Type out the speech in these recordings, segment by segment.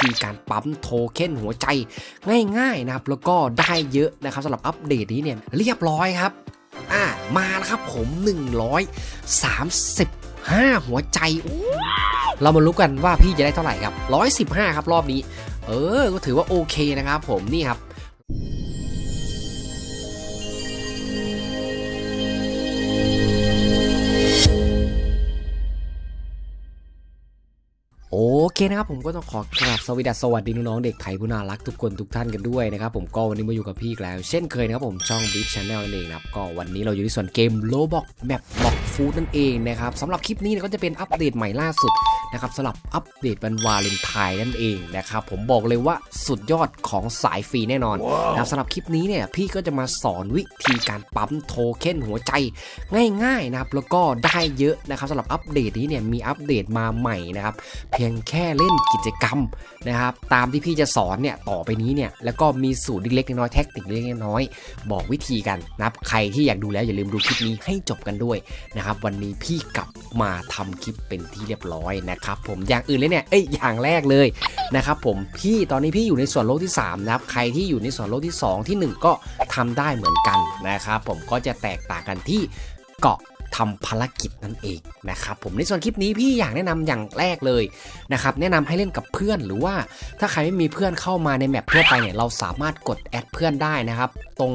ธีการปั๊มโทเค็นหัวใจง่ายๆนะครับแล้วก็ได้เยอะนะครับสำหรับอัปเดตนี้เนี่ยเรียบร้อยครับอ่ามาแล้วครับผม 135 หัวใจ เรามารู้กันว่าพี่จะได้เท่าไหร่ครับ 115 ครับรอบนี้ เออ ก็ถือว่าโอเคนะครับผมนี่ครับ เคนะครับผมก็ต้องขอกราบสวัสดีสวัสดีน้องๆเด็กไทยผู้น่ารักทุกคนทุกท่านกันด้วยนะครับผมก็วันนี้มาอยู่กับพี่อีกแล้ว เช่นเคยนะครับผมช่องบิ๊กชาแนลนั่นเองนะครับก็วันนี้เราอยู่ที่ส่วนเกมโลบอกแมปบอกฟูดนั่นเองนะครับสำหรับคลิปนี้ก็จะเป็นอัปเดตใหม่ล่าสุด นะครับสำหรับอัปเดตวันวาเลนไทน์นั่นเองนะครับผมบอกเลยว่าสุดยอดของสายฟรีแน่นอนนะครับสำหรับคลิปนี้เนี่ยพี่ก็จะมาสอนวิธีการปั๊มโทเค็นหัวใจง่ายๆนะครับแล้วก็ได้เยอะนะครับสำหรับอัปเดตนี้เนี่ยมีอัปเดตมาใหม่นะครับเพียงแค่เล่นกิจกรรมนะครับตามที่พี่จะสอนเนี่ยต่อไปนี้เนี่ยแล้วก็มีสูตรเล็กๆน้อยๆแท็กติกเล็กๆน้อยๆบอกวิธีกันนะครับใครที่อยากดูแล้วอย่าลืมดูคลิปนี้ให้จบกันด้วยนะครับวันนี้พี่กลับมาทำคลิปเป็นที่เรียบร้อยนะครับผมอย่างอื่นเลยเนี่ยเอ้ยอย่างแรกเลยนะครับผมพี่ตอนนี้พี่อยู่ในส่วนโลกที่3นะครับใครที่อยู่ในส่วนโลกที่ 2 ที่ 1 ก็ทำได้เหมือนกันนะครับผมก็จะแตกต่างกันที่เกาะ ทำภารกิจนั่นเองนะครับผมในส่วนคลิปนี้พี่อยากแนะนำอย่างแรกเลยนะครับแนะนำให้เล่นกับเพื่อนหรือว่าถ้าใครไม่มีเพื่อนเข้ามาในแมปทั่วไปเนี่ยเราสามารถกดแอดเพื่อนได้นะครับ ตรง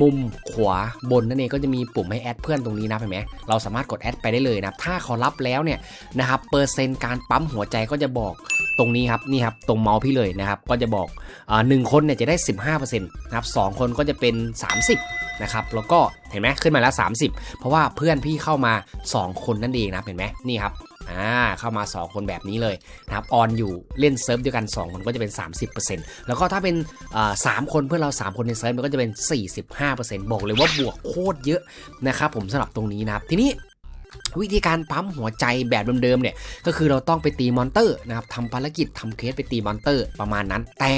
มุมขวาบนนั่นเองก็จะมีปุ่มให้แอดเพื่อนตรงนี้นะเห็นไหมเราสามารถกดแอดไปได้เลยนะถ้าเขารับแล้วเนี่ยนะครับเปอร์เซ็นต์การปั๊มหัวใจก็จะบอกตรงนี้ครับนี่ครับตรงเมาส์พี่เลยนะครับก็จะบอกอ่าหนึ่งคนเนี่ยจะได้ 15%นะครับสองคนก็จะเป็น 30 นะครับแล้วก็เห็นไหมขึ้นมาแล้ว 30 เพราะว่าเพื่อนพี่เข้ามา 2 คนนั่นเองนะเห็นไหมนี่ครับอ่าเข้ามา 2 คนแบบนี้เลยนะครับออนอยู่เล่นเซิร์ฟเดียวกัน 2 คนก็จะเป็น 30%แล้วก็ถ้าเป็นสามคนเพื่อนเรา 3 คนในเซิร์ฟมันก็จะเป็น 45%บอกเลยว่าบวกโคตรเยอะนะครับผมสำหรับตรงนี้นะครับทีนี้ วิธีการปั๊มหัวใจแบบเดิมๆเนี่ยก็คือเราต้องไปตีมอนเตอร์นะครับทำภารกิจทำเคสไปตีมอนเตอร์ประมาณนั้น แต่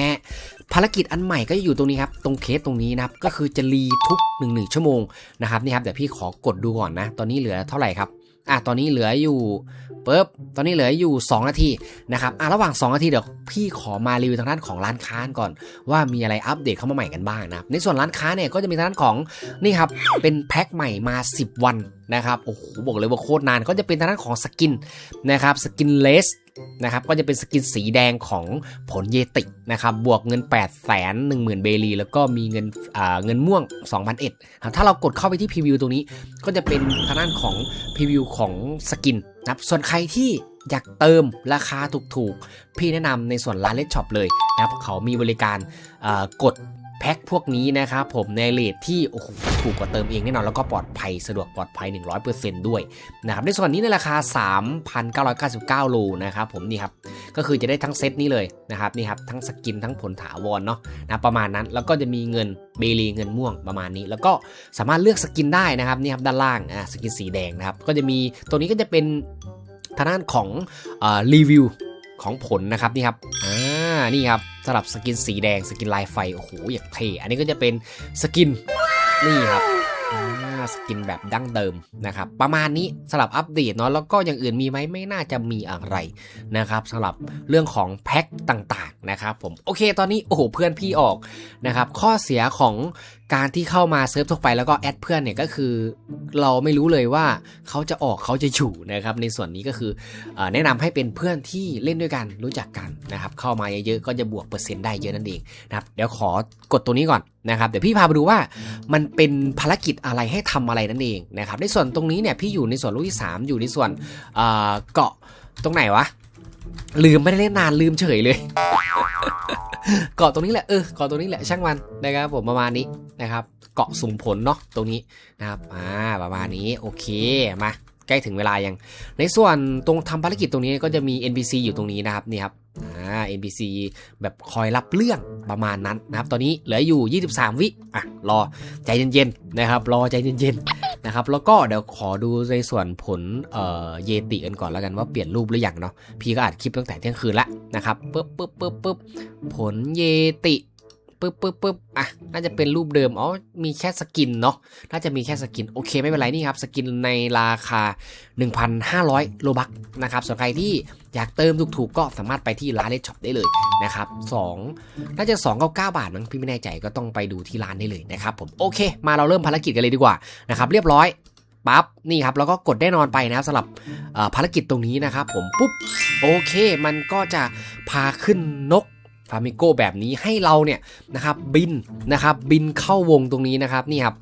ภารกิจอันใหม่ก็อยู่ตรงนี้ครับตรงเคสตรงนี้นะครับก็คือจะรีทุก1นชั่วโมงนะครับนี่ครับเดี๋ยวพี่ขอกดดูก่อนนะ ตอนนี้เหลือเท่าไหร่ครับอะตอนนี้เหลืออยู่ปุ๊บตอนนี้เหลืออยู่ 2 นาทีนะครับอะระหว่าง 2 นาทีเดี๋ยวพี่ขอมารีวิวทางด้านของร้านค้าก่อน ว่ามีอะไรอัปเดตเข้ามาใหม่กันบ้างนะครับในส่วนร้านค้าเนี่ยก็จะมีทางด้านของนี่ครับเป็นแพ็คใหม่มา 10 วันนะครับโอ้โหบอกเลยว่าโคตรนานก็จะเป็นทางด้านของสกินนะครับสกินเลสนะครับก็จะเป็นสกินสีแดงของผลเยตินะครับบวกเงิน 8 1 0 0 0 0 เบลี แล้วก็มีเงินเงินม่วง 2,001ถ้าเรากดเข้าไปที่พรีวิวตรงนี้ ก็จะเป็นทางด้านของพรีวิวของสกินนะครับส่วนใครที่อยากเติมราคาถูกๆ พี่แนะนำในส่วนร้านเลดช็อปเลยนะครับเขามีบริการกด แพ็คพวกนี้นะครับผมในเลทที่โอ้โหถูกกว่าเติมเองแน่นอนแล้วก็ปลอดภัยสะดวกปลอดภัย 100%ด้วยนะครับในส่วนนี้ในราคา 3,999โลนะครับผมนี่ครับก็คือจะได้ทั้งเซตนี้เลยนะครับนี่ครับทั้งสกินทั้งผลถาวรเนาะนะประมาณนั้นแล้วก็จะมีเงินเบลีเงินม่วงประมาณนี้ แล้วก็สามารถเลือกสกินได้นะครับนี่ครับด้านล่างอ่าสกินสีแดงนะครับก็จะมีตัวนี้ก็จะเป็นทางด้านของอรีวิวของผลนะครับนี่ครับอ่า นี่ครับสำหรับสกินสีแดงสกินลายไฟ โอ้โหอย่างเท่อันนี้ก็จะเป็นสกินนี่ครับสกินแบบดั้งเดิมนะครับ ประมาณนี้สำหรับอัปเดตเนาะแล้วก็อย่างอื่นมีไหมไม่น่าจะมีอะไรนะครับสำหรับเรื่องของแพ็คต่างๆนะครับผมโอเคตอนนี้โอ้โหเพื่อนพี่ออกนะครับข้อเสียของการที่เข้ามาเซิร์ฟทั่วไปแล้วก็แอดเพื่อนเนี่ยก็คือ เราไม่รู้เลยว่าเขาจะออกเขาจะอยู่นะครับในส่วนนี้ก็คืออแนะนำให้เป็นเพื่อนที่เล่นด้วยกันรู้จักกันนะครับเข้ามาเยอะๆก็จะบวกเปอร์เซ็นต์ได้เยอะนั่นเองนะครับเดี๋ยวขอกดตัวนี้ก่อนนะครับเดี๋ยวพี่พาไปดูว่ามันเป็นภารกิจอะไรให้ทำอะไรนั่นเองนะครับในส่วนตรงนี้เนี่ยพี่อยู่ในส่วนลูกที่ 3 อยู่ในส่วนเอ่อเกาะตรงไหนวะลืมไม่ได้เล่นนานลืมเฉยเลย เกาะตรงนี้แหละเออเกาะตรงนี้แหละช่างมันนะครับผมประมาณนี้นะครับ เกาะสุ่มผลเนาะตรงนี้นะครับอ่าประมาณนี้โอเคมาใกล้ถึงเวลายัง ในส่วนตรงทำภารกิจตรงนี้ก็จะมี NPC อยู่ตรงนี้นะครับนี่ครับอ่า NPC แบบคอยรับเรื่องประมาณนั้นนะครับ ตอนนี้เหลืออยู่ 23 วิอะรอใจเย็นๆนะครับ รอใจเย็นๆ นะครับ แล้วก็เดี๋ยวขอดูในส่วนผลเอ่อเยติกันก่อนแล้วกันว่าเปลี่ยนรูปหรือยังเนาะพี่ก็อัดคลิปตั้งแต่เที่ยงคืนละนะครับปึ๊บปึ๊บปึ๊บปึ๊บผลเยติ ปึ๊บปึ๊บปึ๊บอะน่าจะเป็นรูปเดิมอ๋อมีแค่สกินเนาะน่าจะมีแค่สกินโอเคไม่เป็นไรนี่ครับสกินในราคา 1,500โลบักนะครับส่วนใครที่อยากเติมถูกๆก็สามารถไปที่ร้านเลดช็อปได้เลยนะครับ2น่าจะ 299 บาทมั้งพี่ไม่แน่ใจก็ต้องไปดูที่ร้านได้เลยนะครับผมโอเค มาเราเริ่มภารกิจกันเลยดีกว่านะครับเรียบร้อยปั๊บนี่ครับแล้วก็กดได้นอนไปนะครับสำหรับภารกิจตรงนี้นะครับผมปุ๊บโอเค มันก็จะพาขึ้นนกามิโกแบบนี้ให้เราเนี่ยนะครับบินนะครับบินเข้าวงตรงนี้นะครับนี่ครับ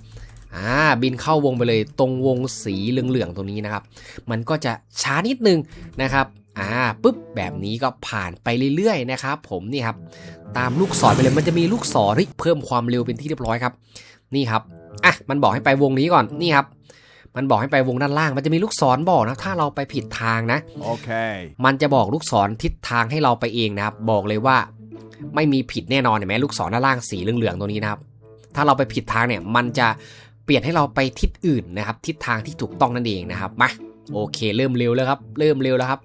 อ่าบินเข้าวงไปเลยตรงวงสีเหลืองๆตรงนี้นะครับ มันก็จะช้านิดนึงนะครับอ่าปุ๊บแบบนี้ก็ผ่านไปเรื่อยๆนะครับ ผมนี่ครับตามลูกศรไปเลยมันจะมีลูกศรเฮ้ยเพิ่มความเร็วเป็นที่เรียบร้อยครับนี่ครับอะมันบอกให้ไปวงนี้ก่อนนี่ครับมันบอกให้ไปวงด้านล่าง มันจะมีลูกศรบอกนะ ถ้าเราไปผิดทางนะ Okay. มันจะบอกลูกศรทิศทางให้เราไปเองนะครับ บอกเลยว่า ไม่มีผิดแน่นอนเห็นไหมลูกศรด้านล่างสีเหลืองๆตรงนี้นะครับ ถ้าเราไปผิดทางเนี่ยมันจะเปลี่ยนให้เราไปทิศอื่นนะครับ ทิศทางที่ถูกต้องนั่นเองนะครับมาโอเค เริ่มเร็วแล้วครับ เริ่มเร็วแล้วครับ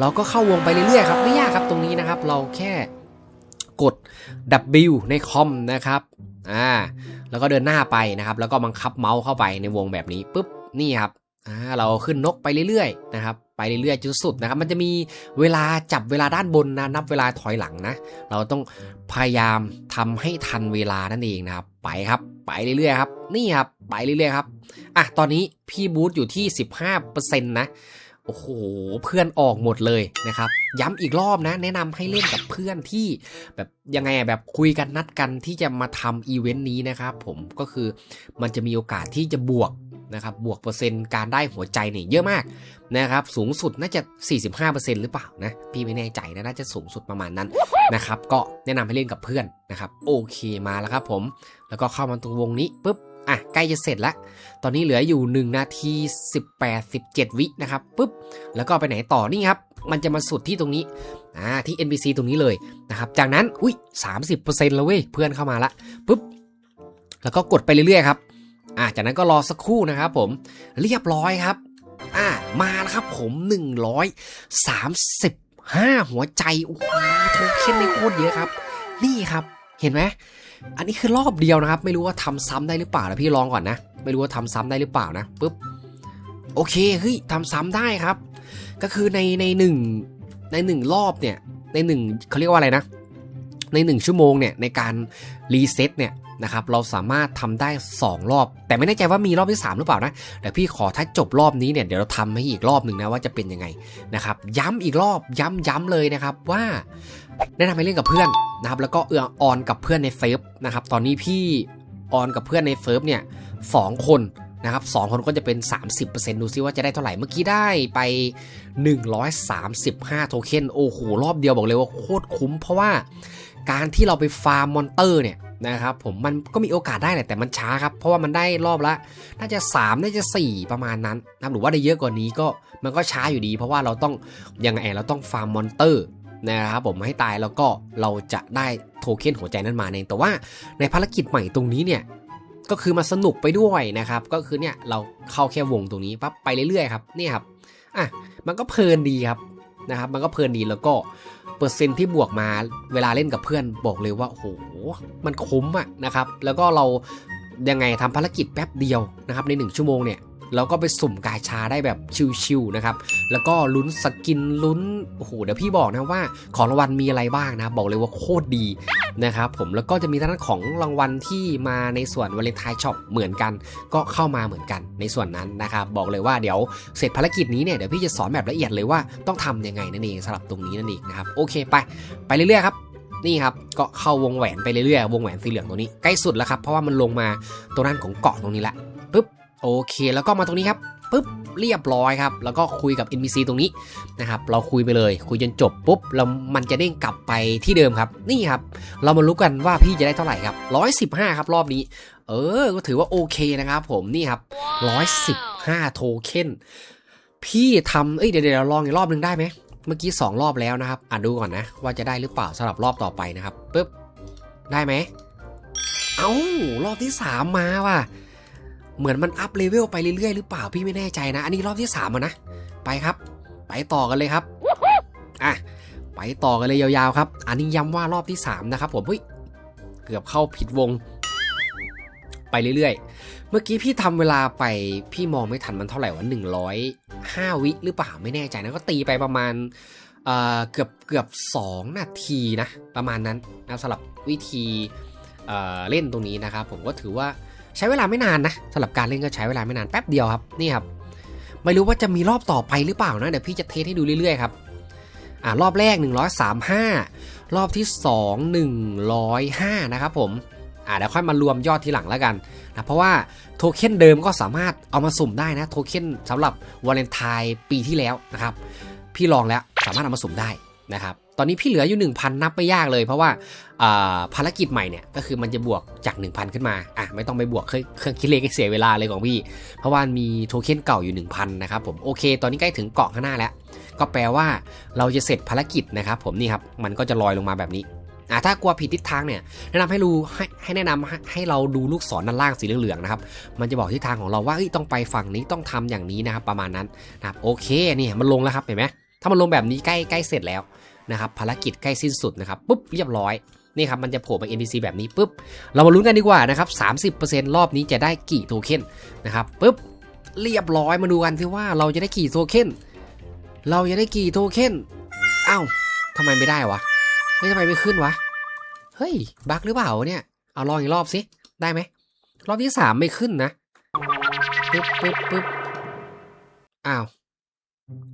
เราก็เข้าวงไปเรื่อยๆครับไม่ยากครับตรงนี้นะครับ เราแค่กด W ในคอมนะครับอ่าแล้วก็เดินหน้าไปนะครับ แล้วก็บังคับเมาส์เข้าไปในวงแบบนี้ปุ๊บนี่ครับอ่าเราขึ้นนกไปเรื่อยๆนะครับ ไปเรื่อยๆจนสุดนะครับ มันจะมีเวลาจับเวลาด้านบนนะนับเวลาถอยหลังนะ เราต้องพยายามทำให้ทันเวลานั่นเองนะครับ ไปครับไปเรื่อยๆครับนี่ครับไปเรื่อยๆครับอะตอนนี้พี่บูธอยู่ที่ 15%นะโอ้โหเพื่อนออกหมดเลยนะครับ ย้ำอีกรอบนะ แนะนำให้เล่นกับเพื่อนที่แบบยังไงอะแบบคุยกันนัดกันที่จะมาทำอีเวนต์นี้นะครับผมก็คือมันจะมีโอกาสที่จะบวก นะครับบวกเปอร์เซ็นต์การได้หัวใจเนี่ยเยอะมากนะครับสูงสุดน่าจะ 45%หรือเปล่านะพี่ไม่แน่ใจนะน่าจะสูงสุดประมาณนั้นนะครับก็แนะนำให้เล่นกับเพื่อนนะครับโอเคมาแล้วครับผมแล้วก็เข้ามาตรงวงนี้ปุ๊บอะใกล้จะเสร็จแล้ว ตอนนี้เหลืออยู่ 1 นาที 18 17 วินะครับปุ๊บแล้วก็ไปไหนต่อนี่ครับมันจะมาสุดที่ตรงนี้อ่าที่ NPC ตรงนี้เลยนะครับจากนั้นอุ้ย30%แล้วเว้ยเพื่อนเข้ามาละปุ๊บแล้วก็กดไปเรื่อยๆครับ อ่าจากนั้นก็รอสักครู่นะครับผมเรียบร้อยครับอ่ามาแล้วครับผม 135 หัวใจโอ้โหโทเค็นในโคตรเยอะครับ นี่ครับเห็นไหมอันนี้คือรอบเดียวนะครับ ไม่รู้ว่าทำซ้ำได้หรือเปล่านะพี่ลองก่อนนะ ไม่รู้ว่าทำซ้ำได้หรือเปล่านะปุ๊บโอเคเฮ้ยทำซ้ำได้ครับ ก็คือในในหนึ่งในหนึ่งรอบเนี่ยในหนึ่งเขาเรียกว่าอะไรนะ ในหนึ่งชั่วโมงเนี่ยในการรีเซ็ตเนี่ยนะครับเราสามารถทำได้ 2 รอบ แต่ไม่แน่ใจว่ามีรอบที่ 3 หรือเปล่านะเดี๋ยวพี่ขอถ้าจบรอบนี้เนี่ยเดี๋ยวเราทำให้อีกรอบหนึ่งนะว่าจะเป็นยังไงนะครับย้ำอีกรอบย้ำย้ำเลยนะครับว่าแนะนำให้เล่นกับเพื่อนนะครับแล้วก็เอือออนกับเพื่อนในเฟซนะครับตอนนี้พี่ออนกับเพื่อนในเฟซเนี่ยสองคนนะครับสองคนก็จะเป็น 30%ดูซิว่าจะได้เท่าไหร่ เมื่อกี้ได้ไป 135 โทเค็น โอ้โห รอบเดียวบอกเลยว่าโคตรคุ้มเพราะว่า การที่เราไปฟาร์มมอนเตอร์เนี่ยนะครับผมมันก็มีโอกาสได้แหละแต่มันช้าครับ เพราะว่ามันได้รอบละน่าจะ 3 น่าจะ 4 ประมาณนั้นนะหรือว่าได้เยอะกว่านี้ก็มันก็ช้าอยู่ดี เพราะว่าเราต้องยังไงเราต้องฟาร์มมอนเตอร์นะครับผมให้ตายแล้วก็เราจะได้โทเค็นหัวใจนั้นมาเองแต่ว่าในภารกิจใหม่ตรงนี้เนี่ยก็คือมาสนุกไปด้วยนะครับ ก็คือเนี่ยเราเข้าแค่วงตรงนี้ปั๊บไปเรื่อยๆครับนี่ครับอะมันก็เพลินดีครับ นะครับมันก็เพลินดีแล้วก็เปอร์เซ็นที่บวกมาเวลาเล่นกับเพื่อนบอกเลยว่าโอ้โหมันคุ้มอะนะครับแล้วก็เรายังไงทำภารกิจแป๊บเดียวนะครับใน 1 ชั่วโมงเนี่ย เราก็ไปสุ่มกาชาได้แบบชิวๆนะครับ แล้วก็ลุ้นสกินลุ้นโอ้โหเดี๋ยวพี่บอกนะว่าของรางวัลมีอะไรบ้างนะ บอกเลยว่าโคตรดีนะครับผมแล้วก็จะมีทั้งของรางวัลที่มาในส่วนวาเลนไทน์ช็อปเหมือนกัน ก็เข้ามาเหมือนกันในส่วนนั้นนะครับ บอกเลยว่าเดี๋ยวเสร็จภารกิจนี้เนี่ยเดี๋ยวพี่จะสอนแบบละเอียดเลยว่าต้องทำยังไงนั่นเองสำหรับตรงนี้นั่นเองนะครับโอเคไปไปเรื่อยๆครับนี่ครับก็เข้าวงแหวนไปเรื่อยๆวงแหวนสีเหลืองตรงนี้ใกล้สุดแล้วครับเพราะว่ามันลงมาตรงนั้นของเกาะตรงนี้ละ โอเค แล้วก็มาตรงนี้ครับปุ๊บเรียบร้อยครับ แล้วก็คุยกับ NPC ตรงนี้นะครับ เราคุยไปเลย คุยจนจบปุ๊บแล้วมันจะเด้งกลับไปที่เดิมครับ นี่ครับ เรามารู้กันว่าพี่จะได้เท่าไหร่ครับ 115 ครับรอบนี้ เออ ก็ถือว่าโอเคนะครับผม นี่ครับ 115 โทเค็น พี่ทำเอ้ยเดี๋ยวเดี๋ยวเราลองอีกรอบหนึ่งได้ไหม เมื่อกี้ 2 รอบแล้วนะครับ อ่านดูก่อนนะ ว่าจะได้หรือเปล่าสำหรับรอบต่อไปนะครับปึ๊บ ได้ไหม เอา้ารอบที่ 3 มาว่ะ เหมือนมันอัพเลเวลไปเรื่อยๆหรือเปล่าพี่ไม่แน่ใจนะ อันนี้รอบที่3ามนะไปครับ ไปต่อกันเลยครับอะไปต่อกันเลยยาวๆครับ อันนี้ย้ำว่ารอบที่ 3 นะครับผมเฮ้ยเกือบเข้าผิดวง ไปเรื่อยๆ เมื่อกี้พี่ทำเวลาไปพี่มองไม่ทันมันเท่าไหร่วะหนึ่งร้อยห้าวิหรือเปล่าไม่แน่ใจนะก็ตีไปประมาณเอ่อเกือบเกือบสองนาทีนะประมาณนั้นนะสำหรับวิธีเอ่อเล่นตรงนี้นะครับผมก็ถือว่า ใช้เวลาไม่นานนะสำหรับการเล่นก็ใช้เวลาไม่นานแป๊บเดียวครับนี่ครับไม่รู้ว่าจะมีรอบต่อไปหรือเปล่านะเดี๋ยวพี่จะเทสให้ดูเรื่อยๆครับอ่ารอบแรก 135 รอบที่ 2 105 นะครับผมอ่าเดี๋ยวค่อยมารวมยอดทีหลังแล้วกันนะเพราะว่าโทเค็นเดิมก็สามารถเอามาสุ่มได้นะโทเค็นสำหรับวาเลนไทน์ปีที่แล้วนะครับ พี่ลองแล้วสามารถเอามาสุ่มได้นะครับ ตอนนี้พี่เหลืออยู่ 1,000 นับไม่ยากเลย เพราะว่าภารกิจใหม่เนี่ยก็คือมันจะบวกจาก 1,000 ขึ้นมาอะไม่ต้องไปบวกเครื่องคิดเลขเสียเวลาเลยของพี่ เพราะว่ามีโทเค็นเก่าอยู่ 1,000 นะครับผมโอเค ตอนนี้ใกล้ถึงเกาะข้างหน้าแล้ว ก็แปลว่าเราจะเสร็จภารกิจนะครับผมนี่ครับมันก็จะลอยลงมาแบบนี้อะถ้ากลัวผิดทิศทางเนี่ยแนะนำให้ดูให้ให้แนะนำให้ให้เราดูลูกศรด้านล่างสีเหลืองๆนะครับมันจะบอกทิศทางของเราว่าต้องไปฝั่งนี้ต้องทำอย่างนี้นะครับประมาณนั้นนะครับโอเคนี่มันลงแล้วครับเห็นไหมถ้ามันลงแบบนี้ใกล้ใกล้เสร็จแล้ว นะครับภารกิจใกล้สิ้นสุดนะครับปุ๊บเรียบร้อยนี่ครับมันจะโผล่มา NPC แบบนี้ปุ๊บเรามาลุ้นกันดีกว่านะครับ30%รอบนี้จะได้กี่โทเค็นนะครับปุ๊บเรียบร้อยมาดูกันสิว่าเราจะได้กี่โทเค็นเราจะได้กี่โทเค็นอ้าวทำไมไม่ได้วะเฮ้ยทำไมไม่ขึ้นวะเฮ้ยบั๊กหรือเปล่าเนี่ยเอาลองอีกรอบสิได้ไหมรอบที่สามไม่ขึ้นนะปึ๊บปึ๊บปึ๊บอ้าว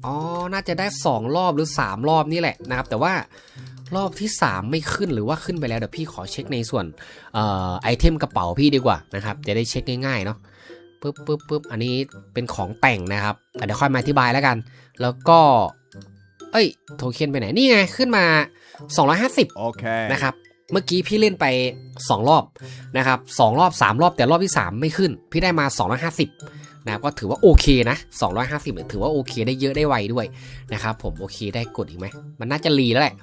อ๋อ น่าจะได้สองรอบหรือสามรอบนี่แหละนะครับ แต่ว่ารอบที่สามไม่ขึ้นหรือว่าขึ้นไปแล้วเดี๋ยวพี่ขอเช็คในส่วนเอ่อไอเทมกระเป๋าพี่ดีกว่านะครับ จะได้เช็คง่ายๆเนาะปึ๊บปึ๊บปึ๊บอันนี้เป็นของแต่งนะครับอะเดี๋ยวค่อยมาอธิบายแล้วกัน แล้วก็ เอ้ยโทเค็นไปไหนนี่ไงขึ้นมา 250 Okay. นะครับเมื่อกี้พี่เล่นไป 2 รอบนะครับสองรอบ 3 รอบแต่รอบที่ 3 ไม่ขึ้น พี่ได้มา 250 นะครับก็ถือว่าโอเคนะ 250ถือว่าโอเค ได้เยอะได้ไวด้วยนะครับผมโอเคได้กดอีกไหมมันน่าจะรีแล้วแหละ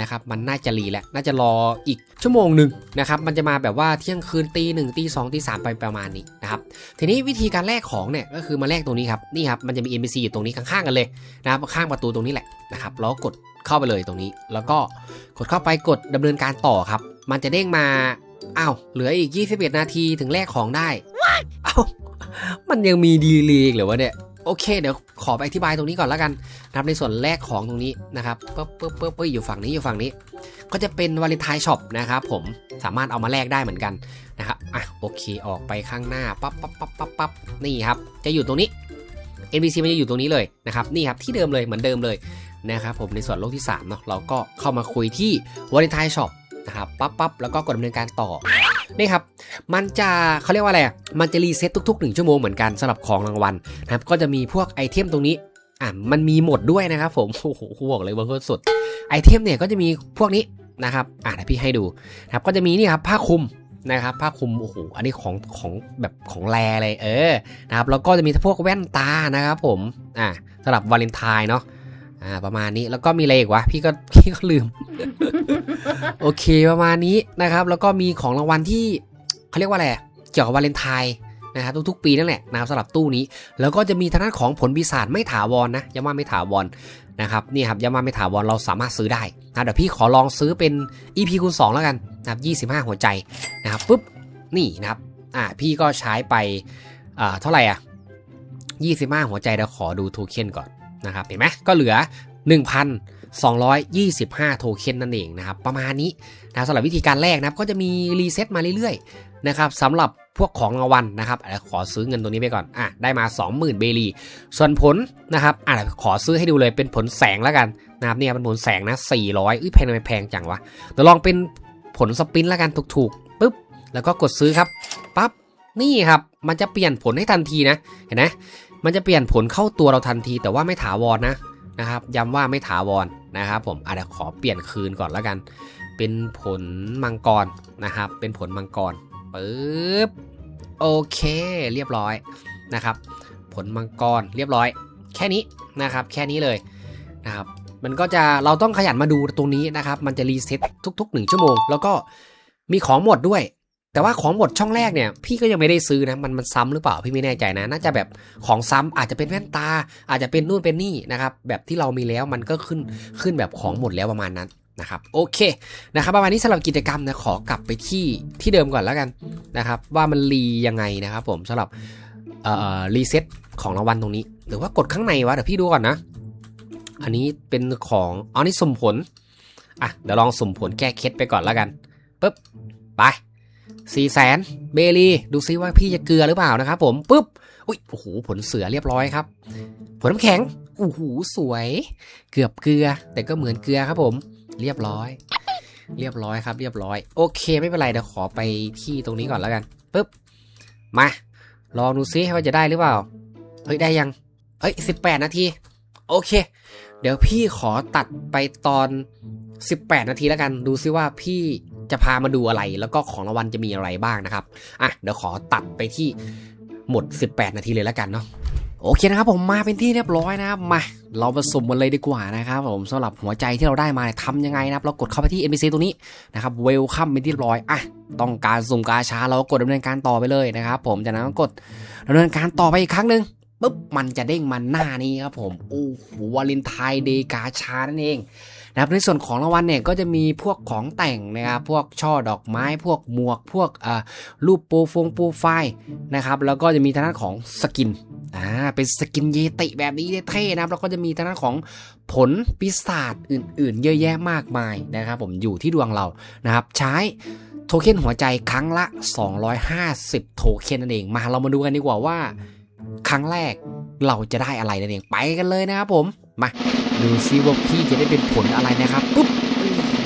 นะครับมันน่าจะรีแล้วน่าจะรออีกชั่วโมงหนึ่งนะครับมันจะมาแบบว่าเที่ยงคืนตีหนึ่งตีสองตีสามไปประมาณนี้นะครับทีนี้วิธีการแลกของเนี่ยก็คือมาแลกตรงนี้ครับนี่ครับมันจะมี NPC อยู่ตรงนี้ข้างๆกันเลยนะครับข้างประตูตรงนี้แหละนะครับแล้วกดเข้าไปเลยตรงนี้ แล้วก็กดเข้าไปกดดำเนินการต่อครับ มันจะเด้งมาอ้าวเหลืออีก 21 นาทีถึงแลกของได้อ้าว มันยังมีดีเลย์อีกหรือวะเนี่ยโอเคเดี๋ยวขอไปอธิบายตรงนี้ก่อนแล้วกันนะครับในส่วนแรกของตรงนี้นะครับปึ๊บปึ๊บปึ๊บปึ๊บอยู่ฝั่งนี้อยู่ฝั่งนี้ ก็จะเป็นวาเลนไทน์ช็อปนะครับผมสามารถเอามาแลกได้เหมือนกันนะครับอะโอเคออกไปข้างหน้าปั๊บปั๊บปั๊บปั๊บปั๊บนี่ครับจะอยู่ตรงนี้ NPC มันจะอยู่ตรงนี้เลยนะครับนี่ครับที่เดิมเลยเหมือนเดิมเลยนะครับผมในส่วนโลกที่3เนาะเราก็เข้ามาคุยที่วาเลนไทน์ช็อปนะครับปั๊บปั๊บแล้วก็กดดำเนินการต่อ นี่ครับมันจะเขาเรียกว่าอะไรอะมันจะรีเซ็ตทุกๆ 1 ชั่วโมงเหมือนกันสำหรับของรางวัลนะครับก็จะมีพวกไอเทมตรงนี้อะมันมีหมดด้วยนะครับผมโอ้โหบอกเลยว่าโคตรสุดไอเทมเนี่ยก็จะมีพวกนี้นะครับอะเดี๋ยวพี่ให้ดูนะครับก็จะมีนี่ครับผ้าคลุมนะครับผ้าคลุมโอ้โหอันนี้ของของแบบของแรเลยเออนะครับแล้วก็จะมีพวกแว่นตานะครับผมอะสำหรับวาเลนไทน์เนาะ อ่า ประมาณนี้แล้วก็มีอะไรอีกวะพี่ก็พี่ก็ลืม โอเคประมาณนี้นะครับ แล้วก็มีของรางวัลที่เขาเรียกว่าอะไรเกี่ยวกับวาเลนไทน์นะครับทุกๆปีนั่นแหละนะครับสำหรับตู้นี้ แล้วก็จะมีทางด้านของผลปีศาจไม่ถาวรนะย้ำว่าไม่ถาวรนะครับนี่ครับยามาไม่ถาวรเราสามารถซื้อได้นะเดี๋ยวพี่ขอลองซื้อเป็น EP คูณ2แล้วกันนะครับ25 หัวใจนะครับปุ๊บนี่นะครับอ่าพี่ก็ใช้ไปอ่าเท่าไหร่อะ25 หัวใจเดี๋ยวขอดูโทเค็นก่อน นะครับเห็นไหมก็เหลือ 1,225 โทเค็นนั่นเองนะครับประมาณนี้นะสำหรับวิธีการแรกนะครับก็จะมีรีเซ็ตมาเรื่อยๆนะครับสำหรับพวกของรางวัลนะครับขอซื้อเงินตัวนี้ไปก่อนอะได้มา 20,000 เบลีส่วนผลนะครับอะขอซื้อให้ดูเลยเป็นผลแสงแล้วกันนะครับเนี่ยเป็นผลแสงนะ 400อุ้ยแพงทำไมแพงจังวะเดี๋ยวลองเป็นผลสปินแล้วกันถูกๆปุ๊บแล้วก็กดซื้อครับปั๊บนี่ครับ มันจะเปลี่ยนผลให้ทันทีนะ เห็นไหม มันจะเปลี่ยนผลเข้าตัวเราทันที แต่ว่าไม่ถาวรนะนะครับย้ำว่าไม่ถาวรนะครับ ผมอะเดี๋ยวขอเปลี่ยนคืนก่อนแล้วกัน เป็นผลมังกรนะครับ เป็นผลมังกรปึ๊บโอเค เรียบร้อยนะครับ ผลมังกรเรียบร้อย แค่นี้นะครับ แค่นี้เลยนะครับมันก็จะเราต้องขยันมาดูตรงนี้นะครับ มันจะรีเซ็ตทุกๆ 1 ชั่วโมง แล้วก็มีของหมดด้วย แต่ว่าของหมดช่องแรกเนี่ยพี่ก็ยังไม่ได้ซื้อนะมันมันซ้ำหรือเปล่าพี่ไม่แน่ใจนะ น่าจะแบบของซ้ำอาจจะเป็นแว่นตา อาจจะเป็นนู่นเป็นนี่นะครับแบบที่เรามีแล้วมันก็ขึ้นขึ้นแบบของหมดแล้วประมาณนั้นนะครับโอเคนะครับประมาณนี้สำหรับกิจกรรมนะขอกลับไปที่ที่เดิมก่อนแล้วกันนะครับว่ามันรียังไงนะครับผมสำหรับเอ่อรีเซ็ตของรางวัลตรงนี้ หรือว่ากดข้างในวะเดี๋ยวพี่ดูก่อนนะ อันนี้เป็นของอ๋อนี่สมผลอะเดี๋ยวลองสมผลแก้เคล็ดไปก่อนแล้วกันปุ๊บไป สี่แสนเบลีดูซิว่าพี่จะเกลือหรือเปล่านะครับผมปุ๊บอุ้ยโอ้โหผลเสือเรียบร้อยครับ ผลน้ำแข็งโอ้โหสวย เกือบเกลือ แต่ก็เหมือนเกลือครับผม เรียบร้อย เรียบร้อยครับ เรียบร้อย โอเค ไม่เป็นไรเดี๋ยวขอไปที่ตรงนี้ก่อนแล้วกันปุ๊บมาลองดูซิว่าจะได้หรือเปล่าเฮ้ยได้ยังเฮ้ยสิบแปดนาทีโอเค เดี๋ยวพี่ขอตัดไปตอน 18 นาทีแล้วกัน ดูซิว่าพี่ จะพามาดูอะไร แล้วก็ของรางวัลจะมีอะไรบ้างนะครับ อะเดี๋ยวขอตัดไปที่หมด 18 นาทีเลยแล้วกันเนาะโอเคนะครับผมมาเป็นที่เรียบร้อยนะครับมาเรามาสุ่มกันเลยดีกว่านะครับผมสำหรับหัวใจที่เราได้มาเนี่ยทำยังไงนะครับ เรากดเข้าไปที่ NPC ตรงนี้นะครับเวลคัมเป็นที่ร้อยอะต้องการสุ่มกาชาเราก็กดดำเนินการต่อไปเลยนะครับผมจากนั้นก็กดดำเนินการต่อไปอีกครั้งหนึ่งปุ๊บมันจะเด้งมาหน้านี้ครับผมโอ้โหวาเลนไทน์เดย์กาชานั่นเอง นะครับในส่วนของรางวัลเนี่ยก็จะมีพวกของแต่งนะครับพวกช่อดอกไม้พวกหมวก พวกอ่ารูปโปรฟงโปรไฟล์นะครับแล้วก็จะมีทางด้านของสกินอ่าเป็นสกินเยติแบบนี้เท่ๆนะครับแล้วก็จะมีทางด้านของผลปีศาจอื่น ๆ เยอะแยะมากมายนะครับผมอยู่ที่ดวงเรานะครับใช้โทเค็นหัวใจครั้งละ 250 โทเค็นนั่นเองมาเรามาดูกันดีกว่าว่า ครั้งแรกเราจะได้อะไรนั่นเองไปกันเลยนะครับผมมา ดูซิว่าพี่จะได้เป็นผลอะไรนะครับปุ๊บ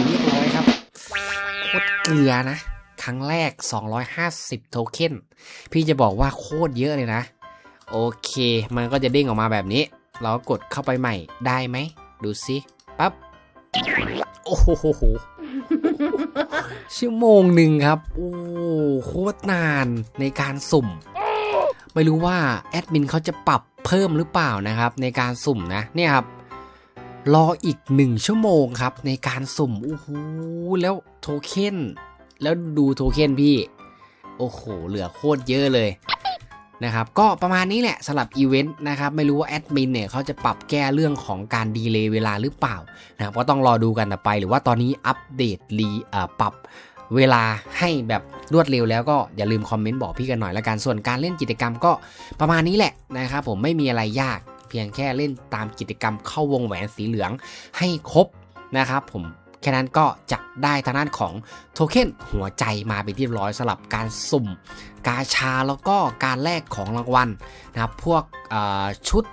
เรียบร้อยครับโคตรเกลือนะ ครั้งแรก 250 โทเค็นพี่จะบอกว่าโคตรเยอะเลยนะ โอเค มันก็จะเด้งออกมาแบบนี้ เรากดเข้าไปใหม่ได้ไหม ดูซิปั๊บโอ้โหชั่วโมงหนึ่งครับ โอ้โคตรนานในการสุ่ม ไม่รู้ว่าแอดมินเขาจะปรับเพิ่มหรือเปล่านะครับ ในการสุ่มนะเนี่ยครับ รออีกหนึ่งชั่วโมงครับ ในการสุ่มโอ้โหแล้วโทเค็นแล้วดูโทเค็นพี่ โอ้โห เหลือโคตรเยอะเลยนะครับก็ประมาณนี้แหละสำหรับอีเวนต์นะครับไม่รู้ว่าแอดมินเนี่ยเขาจะปรับแก้เรื่องของการดีเลย์เวลาหรือเปล่านะครับก็ต้องรอดูกันต่อไป หรือว่าตอนนี้อัปเดตรีปรับเวลาให้แบบรวดเร็วแล้วก็อย่าลืมคอมเมนต์บอกพี่กันหน่อยละกันส่วนการเล่นกิจกรรมก็ประมาณนี้แหละนะครับผมไม่มีอะไรยาก เพียงแค่เล่นตามกิจกรรมเข้าวงแหวนสีเหลืองให้ครบนะครับผมแค่นั้นก็จะได้ทางด้านของโทเค็นหัวใจมาเป็นที่ร้อยสำหรับการสุ่ม กาชาแล้วก็การแลกของรางวัลนะครับพวกชุด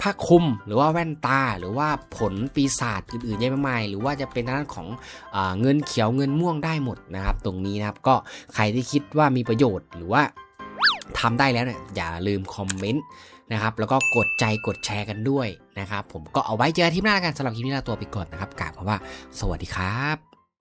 ผ้าคลุมหรือว่าแว่นตาหรือว่าผลปีศาจอื่นๆเยอะมากมายหรือว่าจะเป็นทางด้านของอเงินเขียวเงินม่วงได้หมดนะครับ ตรงนี้นะครับก็ใครที่คิดว่ามีประโยชน์หรือว่าทำได้แล้วเนี่ยอย่าลืมคอมเมนต์ นะครับแล้วก็กดใจกดแชร์กันด้วยนะครับผมก็เอาไว้เจอที่หน้ากันสำหรับคลิปนี้ลาตัวไปก่อนนะครับกล่าวคำว่า สวัสดีครับ